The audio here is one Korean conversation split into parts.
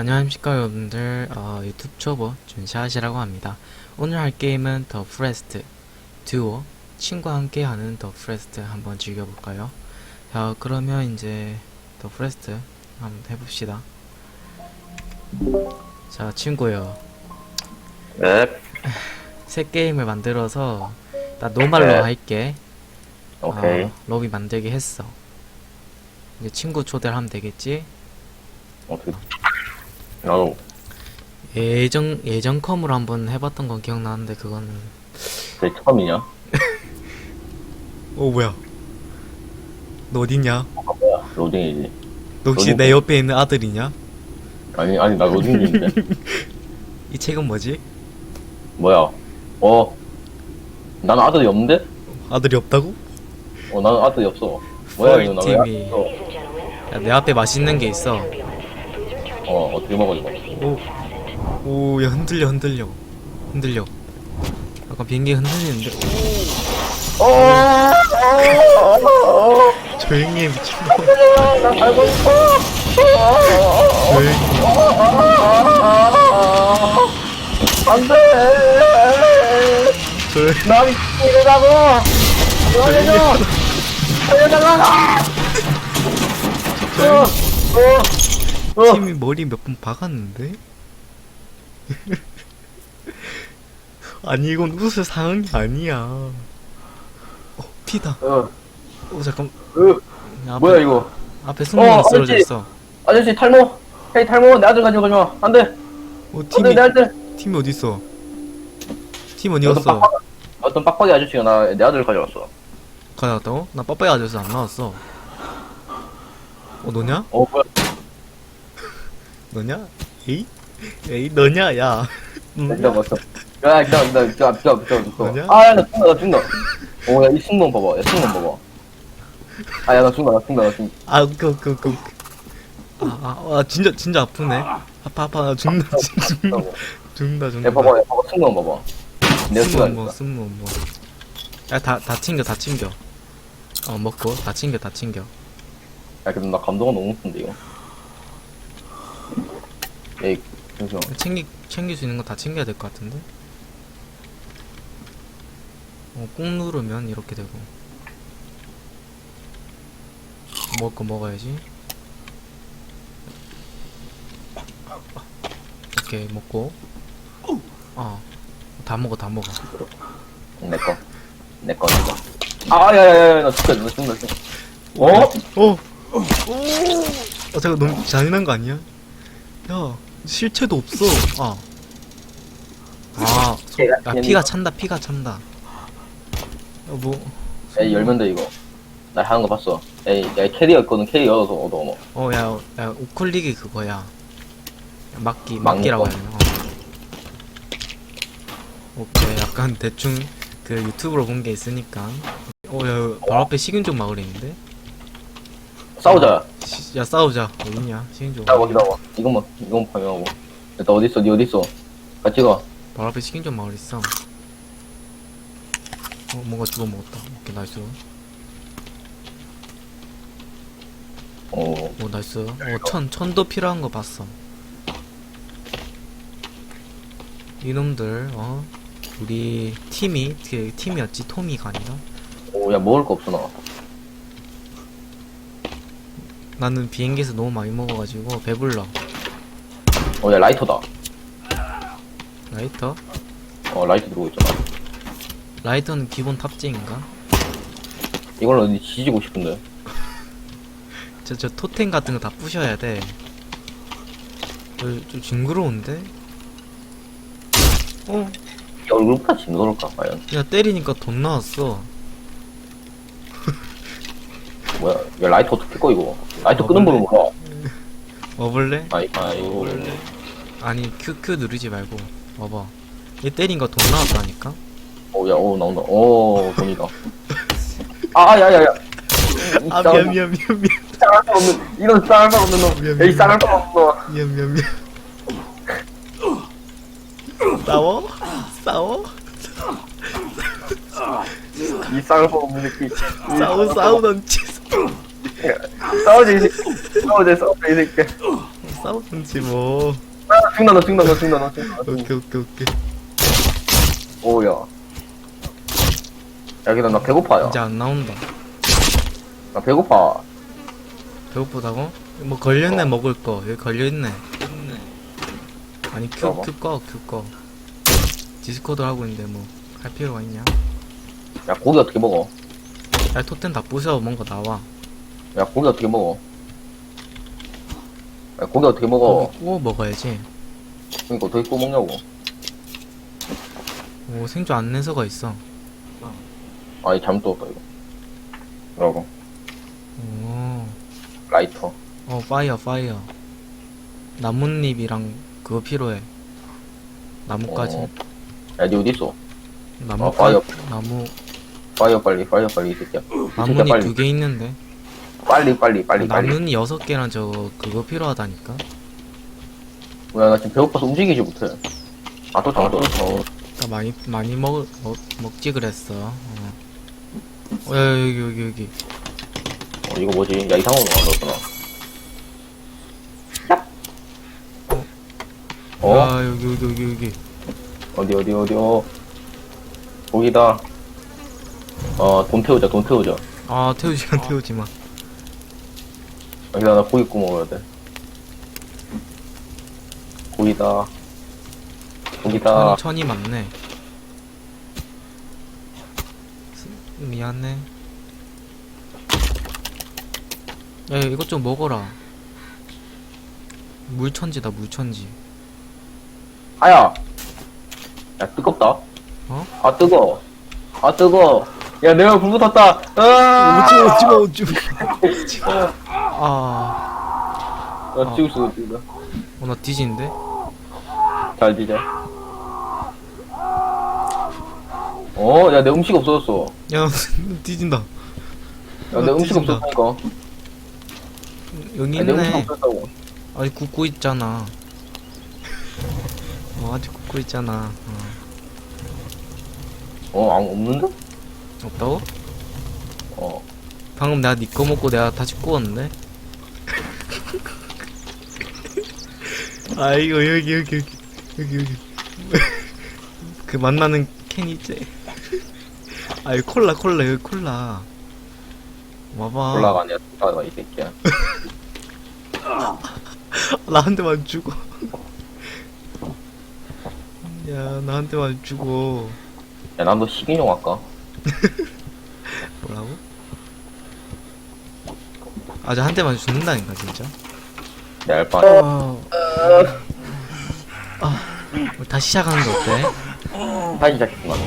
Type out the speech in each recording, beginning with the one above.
자, 안녕하십니까 여러분들. 어, 유튜브 초보 준샷이라고 합니다. 오늘 할 게임은 더 프레스트 듀오 친구와 함께 하는 더 프레스트 한번 즐겨볼까요? 자, 그러면 이제 더 프레스트 한번 해봅시다. 자, 친구요. 네. 새 게임을 만들어서 나 노말로 네. 할게. 오케이. 어, 로비 만들기 했어. 이제 친구 초대를 하면 되겠지? 어떻게? 나도 예전 예전 컴으로 한번 해봤던 건 기억나는데 그거는 제 처음이냐? 어 뭐야 너 어딨냐 아, 뭐야? 로딩이지. 너 혹시 내 뭐- 옆에 있는 아들이냐 아니 아니 나 로딩 중인데. 이 책은 뭐지 뭐야? 어. 나는 아들이 없는데? 아들이 없다고 어 나는 아들이 없어. 뭐야 이거 나왜 폴팀이. 아들이 없어? 야, 내 앞에 맛있는 게 있어 어 어떻게 먹어 이거? 오오야 흔들려 흔들려 흔들려 약간 비행기 흔들리는데 어. 조용히 해 있어. 조용히 안돼. 조용히 나 미치겠다고. 살려줘. 살려달라. 어. 어. 어. 팀이 머리 몇 번 박았는데 아니 이건 웃을 상황이 아니야 어 피다 어. 어 잠깐 어. 야, 앞에, 뭐야 이거? 앞에 승무원 어, 쓰러져. 있어 아저씨 탈모. 헤이 탈모 내 아들 가지고 가지 마. 안 돼. 어 안돼 팀이 내 아들. 팀이 어디 있어 팀 어디 어떤 갔어 빡빡 어떤 빡빡이 아저씨가 나 내 아들 가져왔어. 가져갔다고 나 빠빠이 아저씨 안 나왔어 어 너냐 어 뭐야? 너냐 에이 에이 너냐 야 진짜 너냐? 봤어. 야, 진짜, 진짜, 진짜, 진짜, 진짜, 뭐냐? 진짜. 아, 야, 나 죽는다, 나 죽는다. 오, 야, 이 승무원 봐봐, 야, 승무원 봐봐. 아, 야, 나 죽는다, 나 죽는다, 나 죽는다. 아 오케이 오케이 오케이. 아, 아, 아 진짜 진짜 아프네 아파 아파 나 죽는다 진짜 죽는다 죽는다 죽는다 야, 봐봐, 야, 봐봐, 승무원 봐봐. 내가 승무원 죽는다. 뭐 승무원 뭐야 다 다 챙겨 다 챙겨 어 먹고 다 챙겨 다 챙겨 야, 근데 나 감동은 너무 높은데, 이거. 에이, 잠시만. 챙기 챙길 수 있는 거 다 챙겨야 될 것 같은데 어 꾹 누르면 이렇게 되고 먹을 거 먹어야지 오케이 먹고 어 다 먹어 다 먹어 내 거. 내 거, 내 거. 아, 야, 야, 야, 야, 나 죽겠다, 나 죽는다, 죽는다. 어? 어? 어 잠깐 너무 잔인한 거 아니야? 야 실체도 없어 아 아, 소, 야 피가 찬다 피가 찬다 여보 에이, 열면 돼, 이거. 나 하는 거 봤어. 에이, 야, 캐리어 있거든, 캐리어 열어서 얻어, 어머. 어 야 야 우클릭이 그거야 막기 막기라고 되나 어. 오케이 약간 대충 그 유튜브로 본 게 있으니까 어 야 바로 앞에 식인종 마을이 있는데 싸우자. 시- 야 싸우자 어딨냐 식인종 기다려, 기다려. 이것만, 이것만 파밍하고. 야, 나 어딨어, 니 어딨어? 같이 가. 바로 앞에 식인종 마을 있어. 어, 뭔가 주워 먹었다. 오케이, 나이스. 어, 오, 나이스. 오, 천, 천도 필요한 거 봤어. 이놈들, 어? 우리 팀이, 그, 팀이었지? 토미가 아니라? 오, 야, 먹을 거 없어, 나. 나는 비행기에서 너무 많이 먹어가지고, 배불러. 어, 야, 라이터다. 라이터? 어, 라이터 들어오고 있잖아. 라이터는 기본 탑재인가? 이걸로 어디 지지고 싶은데. 저, 저 토템 같은 거 다 부셔야 돼. 저, 좀 징그러운데? 어? 야, 얼굴보다 징그러울까, 과연? 야 때리니까 돈 나왔어 뭐야, 야, 라이터 어떻게 꺼, 이거? 라이터 어, 끄는 원래- 법을 몰라. 먹을래? 아이, 아이고. 아니 QQ 누르지 말고 봐봐 얘 때린 거 돈 나왔다니까? 오, 야, 오, 나온다. 오, 돈이다. 아, 야, 야, 야. 이아 쌍- 미안 미안 미안 미안 쌍알바 없는, 이런 쌍알바 없는 놈. 미안, 야, 이 미안. 쌍알바 없는 놈. 미안 미안 미안 싸워? 싸워? 이 쌍알바 없는 느낌. 싸우 싸우던 짓 싸우지, 이 새끼. 싸우지, 싸우지, 이 새끼. 싸우는지 뭐. 아, 죽나, 나 죽나, 나 죽나, 나 죽나. 오케이, 오케이, 오케이. 오야. 야, 기다, 나 배고파요. 이제 안 나온다. 나 배고파. 배고프다고? 뭐 걸렸네 어. 먹을 거 여기 걸려있네 아니 큐, 봐봐. 큐 꺼, 큐 꺼. 디스코드 하고 있는데 뭐 할 필요가 있냐? 야, 고기 어떻게 먹어? 야 토템 다 부셔 뭔가 나와 야, 고기 어떻게 먹어? 야, 고기 어떻게 먹어? 고기 구워 먹어야지 그니까 어떻게 구워 먹냐고. 오 생존 안내서가 있어 아이, 잘못 떴다, 이거. 뭐라고? 오, 라이터. 어 파이어 파이어 나뭇잎이랑 그거 필요해 나뭇가지 어. 야, 니 어딨어? 나무 어, 파이어. 나무 파이어 빨리, 파이어 빨리, 이 새끼야. 이 새끼야, 나뭇잎 빨리. 두 개 있는데 빨리, 빨리, 빨리, 빨리. 나뭇잎 여섯 개랑 저 그거 필요하다니까 뭐야, 나 지금 배고파서 움직이지 못해. 아, 또 잘못 떴어. 나 많이 많이 먹, 먹 먹지 그랬어. 어. 어, 야, 여기 여기 여기. 어, 이거 뭐지? 야, 이상한 거 만들었구나. 어? 야 여기 여기 여기 여기. 어디, 어디, 어디, 어. 고기다. 어, 돈 태우자, 돈 태우자. 아 태우지 마 태우지 마. 여기다 나 고기 구워 먹어야 돼. 고기다. 고기다. 천, 천이 많네. 스- 미안해. 야 이것 좀 먹어라. 물천지다 물천지. 아야! 야, 뜨겁다. 어? 아, 뜨거. 아, 뜨거. 야, 내가 불 붙었다. 아! 오지 마 오지 마. 아, 나 찍을 수가 없다. 어, 나 뒤진데? 잘 뒤져. 어, 야, 내 음식 없어졌어. 야 뒤진다. 야, 내 어, 음식 뒤진다. 없었다니까. 여기 야, 내 음식 있네. 없었다고. 아직 굽고 있잖아. 어, 아직 굽고 있잖아. 어. 어, 안, 없는데? 없다고? 어. 방금 내가 니거 먹고 내가 다시 구웠는데? 아, 이거 여기, 여기, 여기, 여기, 여기. 그 만나는 캔이지? 아, 이거 콜라, 콜라, 여기 콜라. 와봐. 올라가냐, 올라가, 이 새끼야. 나한 대만 주고. 야, 나한 대만 주고. 야, 난너 식인종 할까? 뭐라고? 아, 저 한 대만 죽는다니까, 진짜. 내 알바. 어... 아, 우리 다시 시작하는 게 어때? 다시 시작했구만.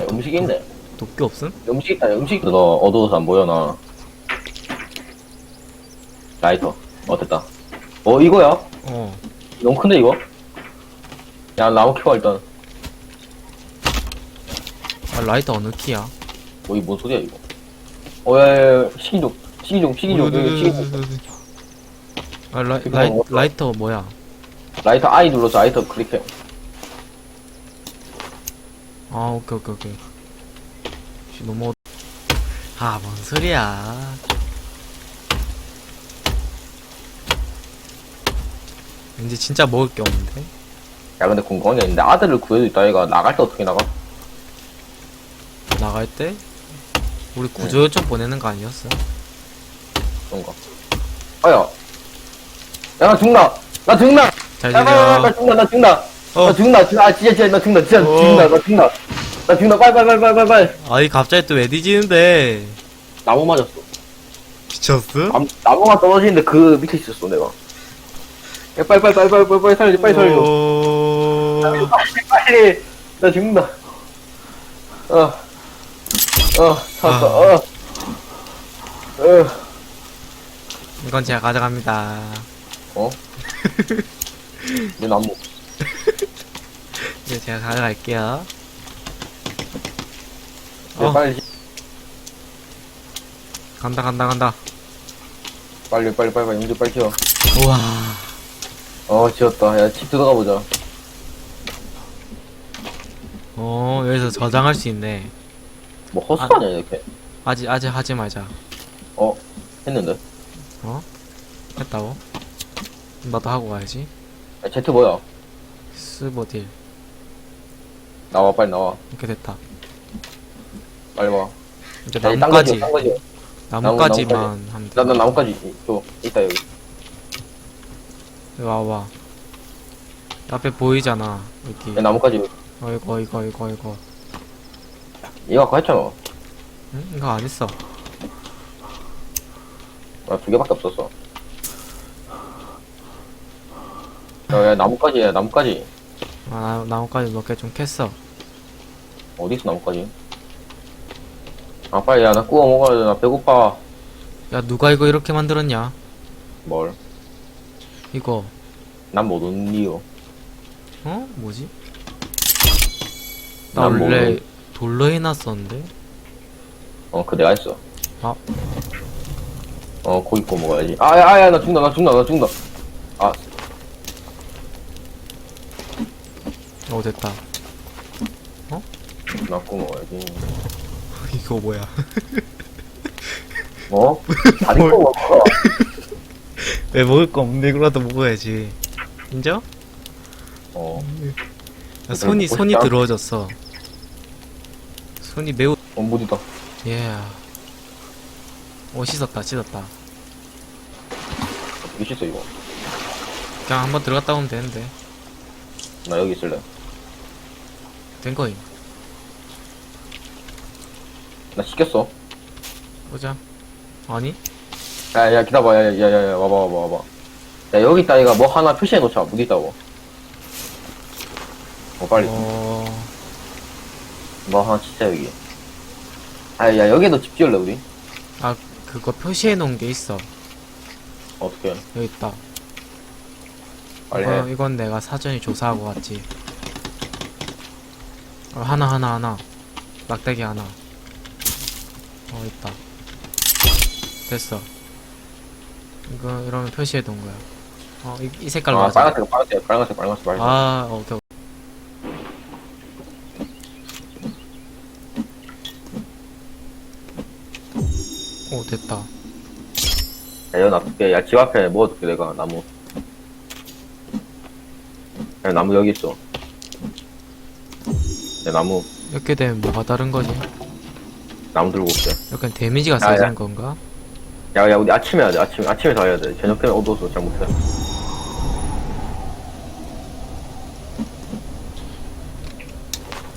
야, 있네. 도끼 없음? 음식 있다, 음식. 너 어두워서 안 보여, 나. 라이터. 어, 됐다. 어, 이거야? 어. 너무 큰데, 이거? 야, 나무 키워, 일단. 아, 라이터 어느 키야? 뭐, 이뭔 소리야, 이거? 어, 야, 야, 야, 식인종, 식인종, 식인종, 어디, 여기 어디, 식인종. 어디, 어디. 아, 라이, 지금 라이, 어디야? 라이터 뭐야? 라이터 I 눌러서 라이터 클릭해. 아, 오케이, 오케이, 오케이. 씨, 너무. 어- 아, 뭔 소리야. 이제 진짜 먹을 게 없는데? 야, 근데 궁금한 게 있는데, 아들을 구해도 있다, 얘가. 나갈 때 어떻게 나가? 나갈 때? 우리 구조 요청 보내는 거 아니었어? 그런가? 아야! 야, 나 죽나! 나 죽나! 잘 야, 나 지내요. 죽나, 나 죽나! 어. 나 죽나, 아, 진짜, 진짜, 나 죽나, 진짜, 어. 죽나, 나 죽나. 나 죽나, 빨리, 빨리, 빨리, 빨리, 빨리, 빨리. 아이, 갑자기 또 왜 뒤지는데? 나무 맞았어. 미쳤어? 남, 나무가 떨어지는데 그 밑에 있었어, 내가. 야, 빨리, 빨리, 빨리, 빨리, 빨리, 빨리 살려줘, 빨리 살려줘. 오... 빨리, 빨리! 나 죽는다. 어. 어, 살았다, 아. 어. 어. 이건 제가 가져갑니다. 어? 내 나무. 이제 제가 가져갈게요. 야, 어. 빨리, 간다, 간다, 간다. 빨리, 빨리, 빨리, 빨리, 용지 빨리 키워. 우와. 어, 지었다. 야, 집 들어가 보자. 어, 여기서 저장할 수 있네. 뭐 허수아냐 이렇게 아직, 아직 하지 말자. 어 했는데 어? 했다고? 나도 하고 가야지. 야, 제트 뭐야 스보딜. 나와 빨리 나와 이렇게 됐다. 빨리 와 이제 딴 나무까지, 거지 딴 거지 나무까지만 하면 돼. 나, 나 나무까지 또 있다 여기 와봐. 앞에 보이잖아. 여기. 야, 나무까지 어, 이거, 이거, 이거, 이거. 이거 아까 했잖아 응? 이거 안 했어. 나 두 개밖에 없었어 야, 야 나무까지 야 나무까지 아, 나, 나무까지 몇 개 좀 캤어. 어디 있어 나무까지 아 빨리 야 나 구워 먹어야 돼 나 배고파 야, 누가 이거 이렇게 만들었냐? 뭘 이거. 난 못 오는 이유 어? 뭐지? 나 난 원래 모르는- 돌로 해놨었는데? 어, 그 내가 했어. 아. 어, 고기 구워 먹어야지. 아, 야, 아, 야, 나 죽는다, 나 죽는다, 나 죽는다. 아, 어, 됐다. 나 구워 먹어야지. 이거 뭐야? 어? 다리 구워 먹어. 왜 먹을 거 없는데 이거라도 먹어야지. 인정? 어, 야, 손이, 먹고 손이 싶다. 더러워졌어. 손이 매우, 어, 무디다. 예. 오, 씻었다, 씻었다. 어떻게 씻어, 이거? 그냥 한번 들어갔다 오면 되는데. 나 여기 있을래. 된 거임. 나 시켰어. 보자. 아니? 야, 야, 기다봐. 야, 야, 야, 야, 와봐, 와봐, 와봐. 야, 여기 있다, 이가 뭐 하나 표시해 놓자. 무디 있다고. 어, 빨리. 어, 뭐 하나 진짜 여기. 아, 야, 여기도 집 지을래, 우리? 아, 그거 표시해 놓은 게 있어. 어떻게 해? 여기 있다. 빨리 이거, 해. 이건 내가 사전에 조사하고 왔지. 어, 하나, 하나, 하나. 막대기 하나. 어, 있다. 됐어. 이거, 이러면 표시해 둔 거야. 어, 이, 이 색깔로 아, 하자. 빨간색, 빨간색, 빨간색, 빨간색, 빨간색. 아, 오케이. 오, 됐다. 야, 여기 놔둘게. 야, 집 앞에 모아둘게, 내가, 나무. 야, 나무 여기 있어. 야, 나무, 이렇게 되면 뭐가 다른 거지? 나무 들고 올게. 약간 데미지가 야, 세지는 야. 건가? 야, 야, 우리 아침에 해야 돼, 아침, 아침에 다 해야 돼. 저녁 때는 어두워서 잘 못해.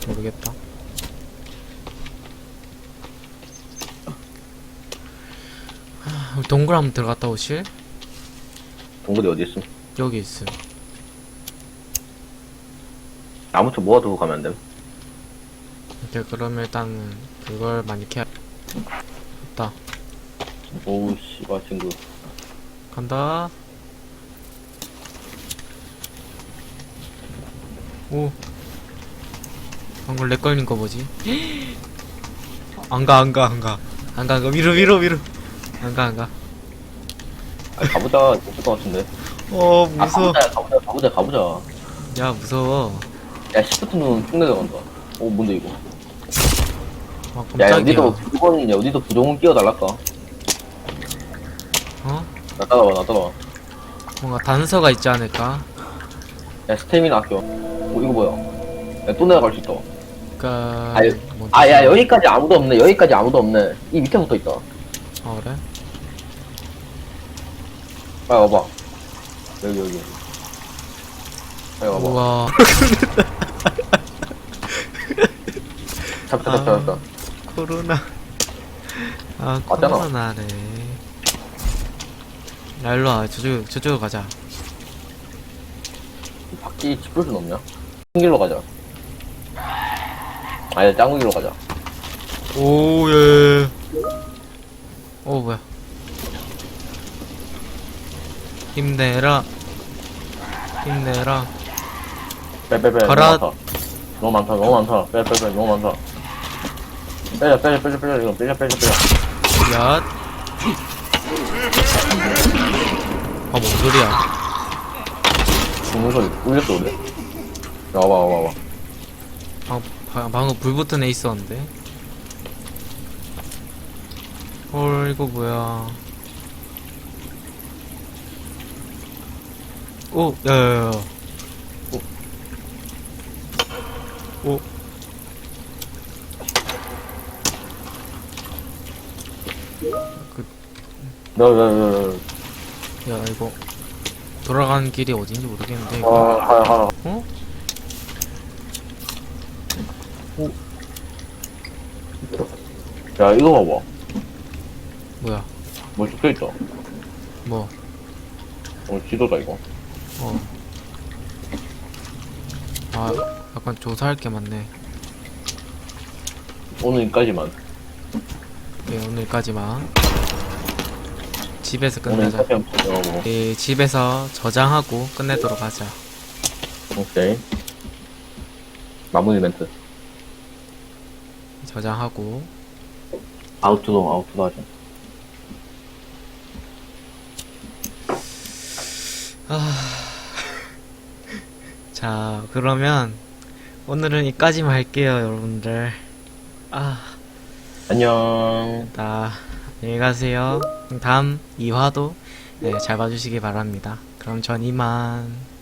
모르겠다. 하, 우리 동굴 한번 들어갔다 오실? 동굴이 어디 있음? 여기 있음. 나무터 모아두고 가면 안 돼. 오케이, 그러면 일단은 그걸 많이 캐. 됐다. 오우, 씨발, 친구. 간다. 오. 방금 렉 걸린 거 뭐지? 안 가, 안 가, 안 가. 안 가, 안 가. 위로, 위로, 위로. 안 가, 안 가. 아, 가보자. 있을 것 같은데. 어, 아, 무서워. 가보자, 가보자, 가보자, 가보자. 야, 무서워. 야, 시프트 누르면 쭉 내려간다. 오, 뭔데, 이거? 아, 야, 깜짝이야. 어디도 야, 어디도 부동은 끼워달랄까? 어? 나 따라와, 나 따라와. 뭔가 단서가 있지 않을까? 야, 스태미나 아껴. 오, 이거 뭐야? 야, 또 내려갈 수 있다. 그니까. 아유, 뭐 아, 야, 여기까지 아무도 없네. 여기까지 아무도 없네. 이 밑에 붙어 있다. 아, 그래? 빨리 와봐. 여기, 여기. 빨리 와봐. 우와. 잡자, 아. 잡자, 잡자. 코로나. 아, 맞잖아. 코로나네. 야, 일로 와. 저쪽, 저쪽으로 가자. 바퀴 짚을 순 없냐? 큰 길로 가자. 아니, 짱구 길로 가자. 오, 예. 오, 뭐야. 힘내라. 힘내라. 빼빼빼. 너무 가라. 많다. 너무 많다, 너무 많다. 빼빼빼, 너무 많다. 빼자, 빼자, 빼자, 빼자, 이거 빼자, 빼자, 빼자. 야. 아, 뭔 소리야. 죽는 소리 울렸어, 우리. 야, 와봐, 와봐, 와봐. 방, 방, 방금 불 붙은 애 있었는데. 헐, 이거 뭐야. 오, 야, 야, 야. 오. 오. 그. 야, 이거. 돌아가는 길이 어딘지 모르겠는데, 이거. 아, 하나, 하나. 어? 야, 이거 봐봐. 뭐야, 뭐 적혀있다. 뭐, 어, 지도다, 이거. 어. 아, 약간 조사할 게 많네. 오늘까지만. 네, 오늘까지만. 집에서 끝내자. 보자고. 네, 집에서 저장하고 끝내도록 하자. 오케이. 마무리 멘트. 저장하고. 아웃도어, 아웃도어 하자. 자, 그러면 오늘은 이까지만 할게요, 여러분들. 아, 안녕. 나 안녕히 가세요. 다음 2화도 네, 잘 봐주시기 바랍니다. 그럼 전 이만.